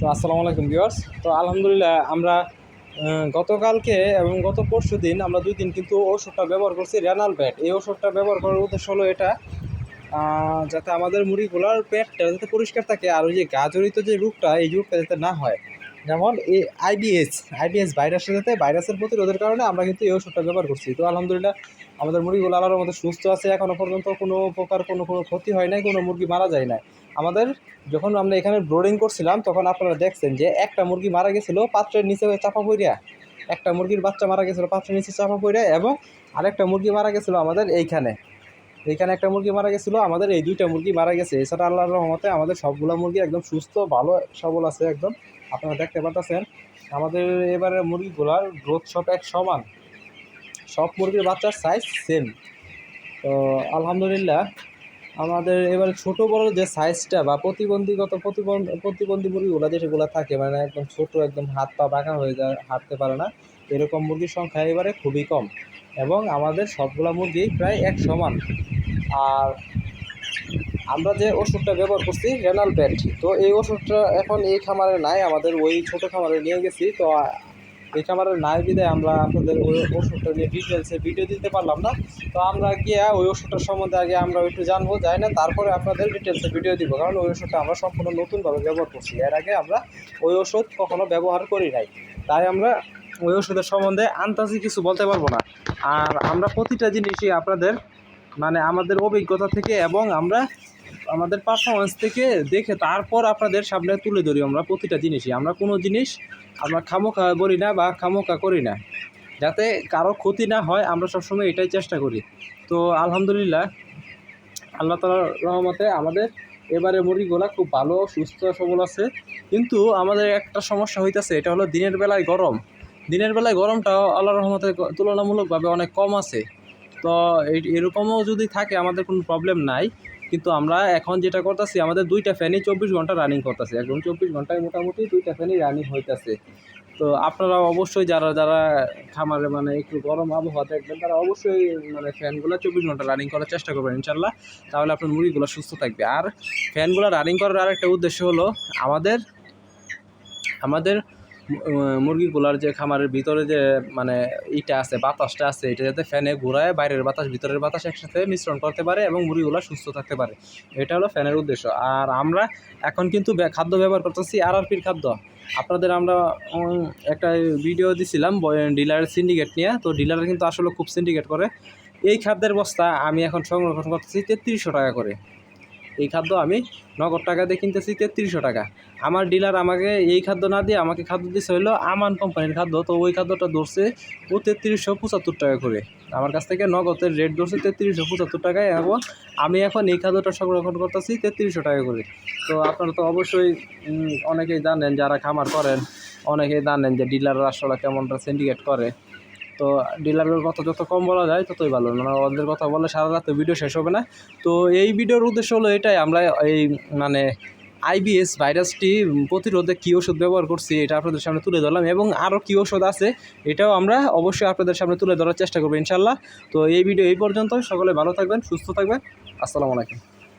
তো আসসালামু আলাইকুম ভিউয়ার্স। তো আলহামদুলিল্লাহ আমরা গতকালকে এবং গত পরশু দিন আমরা দুই দিন কিন্তু ওষুধটা ব্যবহার করছি রেনাল ব্যাট এই ওষুধটা ব্যবহার করার উদ্দেশ্য হলো এটা যাতে আমাদের মুরগিগুলোর পেটটা যাতে পরিষ্কার থাকে আর ওই যে গাজরিত যে রোগটা, এই রোগটা যাতে না হয়। যেমন এই আইবিএস আইবিএস ভাইরাসের যাতে ভাইরাসের প্রতিরোধের কারণে আমরা কিন্তু এই ওষুধটা ব্যবহার করছি। তো আলহামদুলিল্লাহ আমাদের মুরগিগুলো আল্লাহর মধ্যে সুস্থ আছে এখনও পর্যন্ত কোনো প্রকার কোনো কোনো ক্ষতি হয় নাই, কোনো মুরগি মারা যায় না আমাদের যখন আমরা এখানে ব্রোডিং করছিলাম, তখন আপনারা দেখছেন যে একটা মুরগি মারা গেছিল, পাত্রের নিচে চাপা পড়িয়া একটা মুরগির বাচ্চা মারা গেছিল, পাত্রের নিচে চাপা পড়িয়া এবং আরেকটা মুরগি মারা গেছিল আমাদের এইখানে। এইখানে একটা মুরগি মারা গেছিল, আমাদের এই দুইটা মুরগি মারা গেছে। এছাড়া আল্লাহর রহমতে আমাদের সবগুলো মুরগি একদম সুস্থ, ভালো, সবল আছে একদম। আপনারা দেখতে পাচ্ছেন আমাদের এবারে মুরগিগুলার গ্রোথ সব এক সমান। সব মুরগির বাচ্চার সাইজ সেম তো আলহামদুলিল্লাহ আমাদের এবারে ছোট বড় যে সাইজটা বা প্রতিবন্ধীগত প্রতিবন্ধ মুরগিগুলো যেগুলো থাকে মানে একদম ছোট, একদম হাত পা বাঁকা হয়ে যায়, হাঁটতে পারে না, এরকম মুরগির সংখ্যা এবারে খুবই কম। এবং আমাদের সবগুলা মুরগি প্রায় এক সমান। আর আমরা যে ওষুধটা ব্যবহার করছি রেনাল ব্যাট তো এই ওষুধটা এখন এই খামারে নাই, আমাদের ওই ছোট খামারে নিয়ে গেছি, তো এই খামারে নাই বিদায় আমরা আপনাদের ওই ওষুধটা নিয়ে ডিটেলসে ভিডিও দিতে পারলাম না। তো আমরা গিয়ে ওই ওষুধটার সম্বন্ধে আগে আমরা একটু জানব, যাই না, তারপরে আপনাদের ডিটেলসে ভিডিও দিব। কারণ ওই ওষুধটা আমরা সম্পূর্ণ নতুনভাবে ব্যবহার করছি। এর আগে আমরা ওই ওষুধ কখনো ব্যবহার করি নাই। তাই আমরা ওই ওষুধের সম্বন্ধে আন্তাজি কিছু বলতে পারব না। আর আমরা প্রতিটা জিনিসই আপনাদের মানে আমাদের অভিজ্ঞতা থেকে এবং আমরা আমাদের পারফরমেন্স থেকে দেখে তারপর আপনাদের সামনে তুলে ধরি আমরা প্রতিটা জিনিসই। আমরা কোনো জিনিস আমরা খামোখা বলি না বা খামোখা করি না। যাতে কারও ক্ষতি না হয়, আমরা সবসময় এটাই চেষ্টা করি। তো আলহামদুলিল্লাহ, আল্লাহ তালার রহমতে আমাদের এবারে মুরগিগুলা খুব ভালো, সুস্থ, সবল আছে। কিন্তু আমাদের একটা সমস্যা হইতেছে, এটা হলো দিনের বেলায় গরম। দিনের বেলায় গরমটাও আল্লাহ রহমতে তুলনামূলকভাবে অনেক কম আছে। তো এরকমও যদি থাকে, আমাদের কোনো প্রবলেম নাই। কিন্তু আমরা এখন যেটা করতেছি, আমাদের দুইটা ফ্যানই চব্বিশ ঘণ্টা রানিং করতেছে। একদম চব্বিশ ঘন্টায় মোটামুটি দুইটা ফ্যানই রানিং হইতেছে। তো আপনারা অবশ্যই যারা যারা খামারে মানে একটু গরম আবহাওয়া দেখবেন, তারা অবশ্যই মানে ফ্যানগুলো চব্বিশ ঘণ্টা রানিং করার চেষ্টা করবেন ইনশাল্লাহ তাহলে আপনার মুরগিগুলো সুস্থ থাকবে। আর ফ্যানগুলো রানিং করার আরেকটা উদ্দেশ্য হলো, আমাদের আমাদের মু- মুরগিগুলার যে খামারের ভিতরে যে মানে ইটা আছে, বাতাসটা আছে, এটা যাতে ফ্যানে ঘুরায়, বাইরের বাতাস, ভিতরের বাতাস একসাথে মিশ্রণ করতে পারে এবং মুরগিগুলো সুস্থ থাকতে পারে। এটা হলো ফ্যানের উদ্দেশ্য। আর আমরা এখন কিন্তু খাদ্য ব্যবহার করতেছি আর আরপির খাদ্য। আপনাদের আমরা একটা ভিডিও দিছিলাম ডিলারের সিন্ডিকেট নিয়ে। তো ডিলার কিন্তু আসলে খুব সিন্ডিকেট করে। এই খাদ্যের বস্তা আমি এখন সংরক্ষণ করতেছি তেত্রিশশো টাকা করে। এই খাদ্য আমি নগদ টাকা দিয়ে কিনতেছি তেত্রিশশো টাকা। আমার ডিলার আমাকে এই খাদ্য না দিয়ে আমাকে খাদ্য দিচ্ছে হলো আমান কোম্পানির খাদ্য, তো ওই খাদ্যটা ধরছে ও তেত্রিশশো পঁচাত্তর টাকা করে। আমার কাছ থেকে নগদের রেট ধরছে তেত্রিশশো পঁচাত্তর টাকায় এবং আমি এখন এই খাদ্যটা সংরক্ষণ করতেছি তেত্রিশশো টাকা করে। তো আপনারা তো অবশ্যই অনেকেই জানেন যারা খামার করেন, অনেকেই জানেন যে ডিলাররা আসলে কেমনটা সিন্ডিকেট করে। তো ডিলারের কথা যত কম বলা যায় ততই ভালো। মানে ওদের কথা বলে সারা রাত ভিডিও শেষ হবে না। তো এই ভিডিওর উদ্দেশ্য হলো এটাই, আমরা এই মানে আইবিএস ভাইরাসটি প্রতিরোধে কী ওষুধ ব্যবহার করছি এটা আপনাদের সামনে তুলে ধরলাম এবং আরও কী ওষুধ আছে এটাও আমরা অবশ্যই আপনাদের সামনে তুলে ধরার চেষ্টা করব ইনশাল্লাহ তো এই ভিডিও এই পর্যন্ত সকলে ভালো থাকবেন, সুস্থ থাকবেন। আসসালামু আলাইকুম।